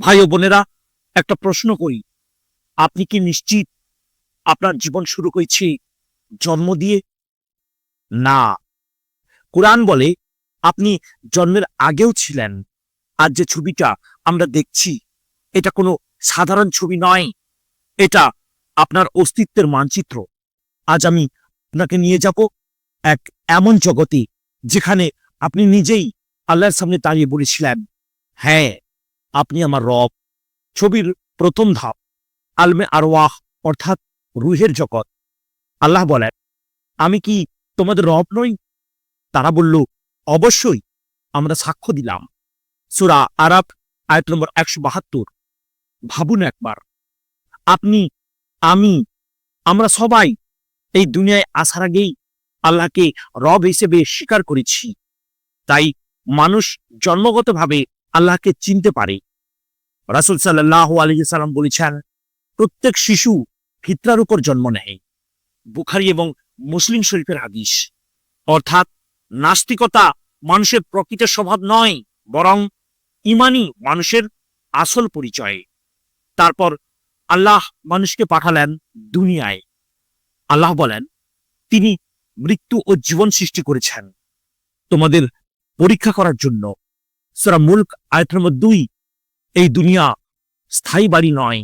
ভাই ও বোনেরা, একটা প্রশ্ন করি। আপনি কি নিশ্চিত আপনার জীবন শুরু হয়েছে জন্ম দিয়ে? না। কোরআন বলে, আপনি জন্মের আগেও ছিলেন, আর যে ছবিটা আমরা দেখছি, এটা কোনো সাধারণ ছবি নয়। এটা আপনার অস্তিত্বের মানচিত্র। আজ আমি আপনাকে নিয়ে যাব এক এমন জগতে, যেখানে আপনি নিজেই আল্লাহর সামনে দাঁড়িয়ে বলেছিলেন হ্যাঁ আপনি আমার রব। ছবির প্রথম ধাপ, আলমে আরওয়াহ, অর্থাৎ রুহের জগৎ। আল্লাহ বলেন, আমি কি তোমাদের রব নই? তারা বলল, অবশ্যই, আমরা সাক্ষ্য দিলাম। সুরা আরাব আয়াত নম্বর একশো বাহাত্তর। ভাবুন একবার, আপনি, আমি, আমরা সবাই এই দুনিয়ায় আসার আগেই আল্লাহকে রব হিসেবে স্বীকার করেছি। তাই মানুষ জন্মগতভাবে আল্লাহকে চিনতে পারে। রাসুল সাল্লাহ আলী সাল্লাম বলেছেন, প্রত্যেক শিশু ফিতরার উপর জন্ম নেয়। বুখারি এবং মুসলিম শরীফের হাদিস। অর্থাৎ নাস্তিকতা মানুষের প্রকৃত স্বভাব নয়, বরং ইমানই মানুষের আসল পরিচয়। তারপর আল্লাহ মানুষকে পাঠালেন দুনিয়ায়। আল্লাহ বলেন, তিনি মৃত্যু ও জীবন সৃষ্টি করেছেন। তোমাদের পরীক্ষা করার জন্য সরা মুল্ক আয়ত নম্বর দুই, এই দুনিয়া স্থায়ী বাড়ি নয়,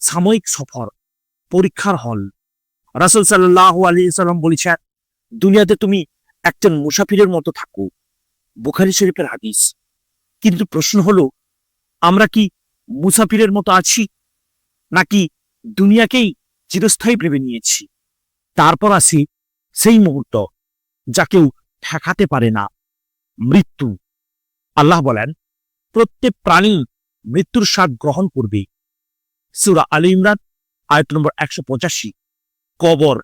সাময়িক সফর, পরীক্ষার হল। রাসুল সাল্লাহ আলী সাল্লাম বলেছেন, দুনিয়াতে তুমি একজন মুসাফিরের মতো থাকো। বুখারি শরীফের হাদিস। কিন্তু প্রশ্ন হলো, আমরা কি মুসাফিরের মতো আছি, নাকি দুনিয়াকেই চিরস্থায়ী ভেবে নিয়েছি? তারপর আসি সেই মুহূর্ত, যা কেউ ঠেকাতে পারে না, মৃত্যু। আল্লাহ বলেন, প্রত্যেক প্রাণী মৃত্যুর স্বাদ গ্রহণ করবে। সুরা আলী ইমরান, আয়ত নম্বর একশো পঁচাশি। কবর,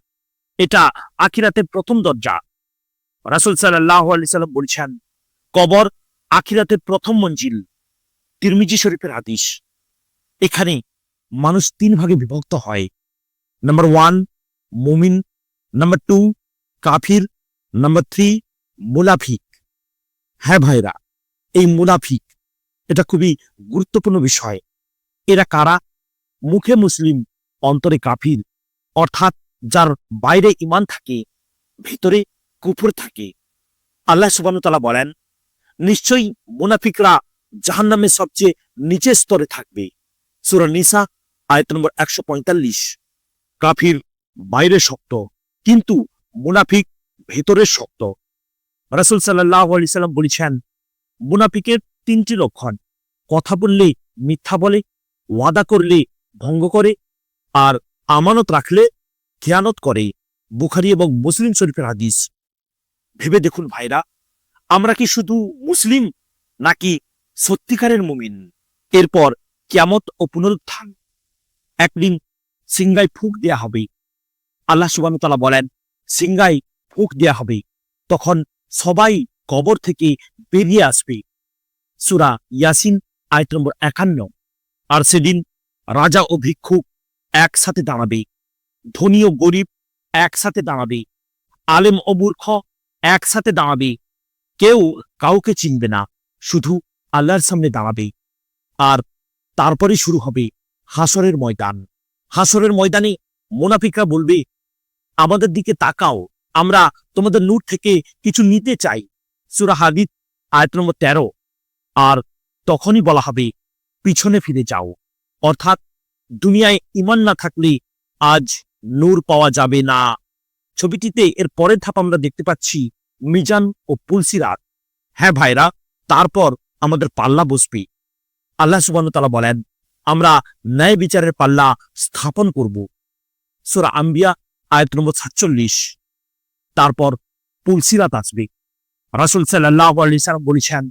এটা আখিরাতের প্রথম দরজা। রাসুল সাল্লাহ আলি সাল্লাম বলছেন, কবর আখিরাতের প্রথম মঞ্জিল, তিরমিজি শরীফের হাদিস। এখানে মানুষ তিন ভাগে বিভক্ত হয়। নাম্বার ওয়ান, মুমিন। নাম্বার টু, কাফির। নাম্বার থ্রি মুলাফিক হ্যাঁ ভাইরা এই মুনাফিক, এটা খুবই গুরুত্বপূর্ণ বিষয়। এরা কারা? মুখে মুসলিম, অন্তরে কাফির, অর্থাৎ যার বাইরে ইমান থাকে, ভিতরে কুফুর থাকে। আল্লাহ সুবানতালা বলেন, নিশ্চয়ই মুনাফিকরা জাহান্নামে সবচেয়ে নিচের স্তরে থাকবে। সুরা নিসা, আয়ত নম্বর একশো পঁয়তাল্লিশ। কাফির বাইরে শক্ত, কিন্তু মুনাফিক ভেতরে শক্ত। রাসুল সাল্লাহ আলি সাল্লাম বলেছেন মুনাফিকের তিনটি লক্ষণ। কথা বললে মিথ্যা বলে, ওয়াদা করলে ভঙ্গ করে, আর আমানত রাখলে খেয়ানত করে। বুখারি এবং মুসলিম শরীফের হাদিস। ভেবে দেখুন ভাইরা, আমরা কি শুধু মুসলিম নাকি সত্যিকারের মুমিন? এরপর কিয়ামত ও পুনরুত্থান। একদিন সিংগায় ফুক দেয়া হবে। আল্লাহ সুবাহতালা বলেন সিংগায় ফুক দেয়া হবে। তখন সবাই কবর থেকে বেরিয়ে আসবে। সুরা ইয়াসিন, আয়ত নম্বর একান্ন। আর সেদিন রাজা ও ভিক্ষুক একসাথে দাঁড়াবে। ধনী ও গরিব একসাথে দাঁড়াবে। আলেম ও মূর্খ একসাথে দাঁড়াবে। কেউ কাউকে চিনবে না, শুধু আল্লাহর সামনে দাঁড়াবে। আর তারপরে শুরু হবে হাসরের ময়দান। হাসরের ময়দানে মোনাফিকরা বলবে, আমাদের দিকে তাকাও, আমরা তোমাদের নূর থেকে কিছু নিতে চাই। সুরা হাদিদ, আয়ত নম্বর তেরো। আর তখনই বলা হবে, পিছনে ফিরে যাও। অর্থাৎ দুনিয়ায় ইমান না থাকলে আজ নূর পাওয়া যাবে না। ছবিটিতে এর পরের ধাপ আমরা দেখতে পাচ্ছি, মিজান ও পুলসিরাত। হ্যাঁ ভাইরা, তারপর আমাদের পাল্লা বসবে। আল্লাহ সুবাহতালা বলেন, আমরা ন্যায় বিচারের পাল্লা স্থাপন করব। সুরা আম্বিয়া, আয়ত নম্বর সাতচল্লিশ। তারপর পুলসিরাত আসবে। রাসুল সাল্লাহ আলি সাল্লাম বলেছেন,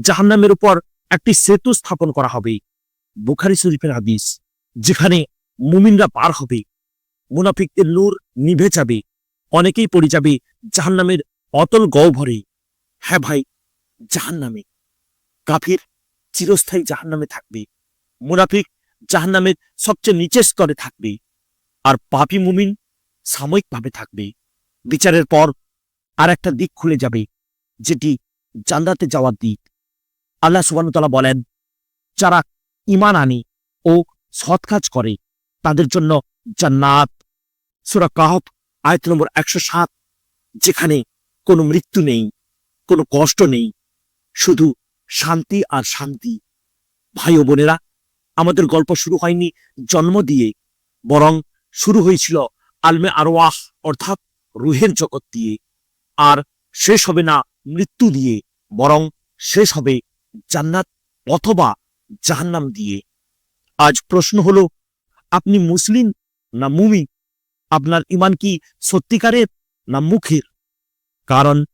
জাহান্নামের উপর একটি সেতু স্থাপন করা হবে। বুখারি শরীফের হাদিস, যেখানে মুমিনরা পার হবে। মুনাফিকদের নূর নিভে যাবে। অনেকেই পড়ে যাবে জাহান্নামের অতল গহ্বরে। হ্যাঁ ভাই, জাহান্নামে। কাফির চিরস্থায়ী জাহান্নামে থাকবে। মুনাফিক জাহান্নামের সবচেয়ে নিচের স্তরে থাকবে। আর পাপি মুমিন সাময়িকভাবে থাকবে। বিচারের পর আর একটা দিক খুলে যাবে। যেটি জান্নাতে যাওয়ার দিক। আল্লাহ সুবাহতালা বলেন, যারা ইমান আনে ও সৎ কাজ করে, তাদের জন্য জান্নাত। সুরা কাহফ, আয়ত নম্বর একশো সাত, যেখানে কোনো মৃত্যু নেই, কোনো কষ্ট নেই, শুধু শান্তি আর শান্তি। ভাই ও বোনেরা, আমাদের গল্প শুরু হয়নি জন্ম দিয়ে, বরং শুরু হয়েছিল আলমে আরওয়াহ, অর্থাৎ রুহের জগৎ দিয়ে। আর শেষ হবে না মৃত্যু দিয়ে বরং শেষ হবে জান্নাত অথবা জাহান্নাম দিয়ে। আজ প্রশ্ন হলো, আপনি মুসলিম না মুমি আপনার ইমান কি সত্যিকারের না মুখের? কারণ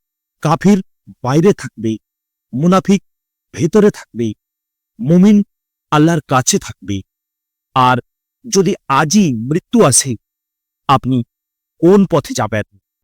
কাফির বাইরে থাকবে, মুনাফিক ভেতরে থাকবে, মুমিন আল্লাহর কাছে থাকবে। আর যদি আজই মৃত্যু আসে, আপনি কোন পথে যাবেন?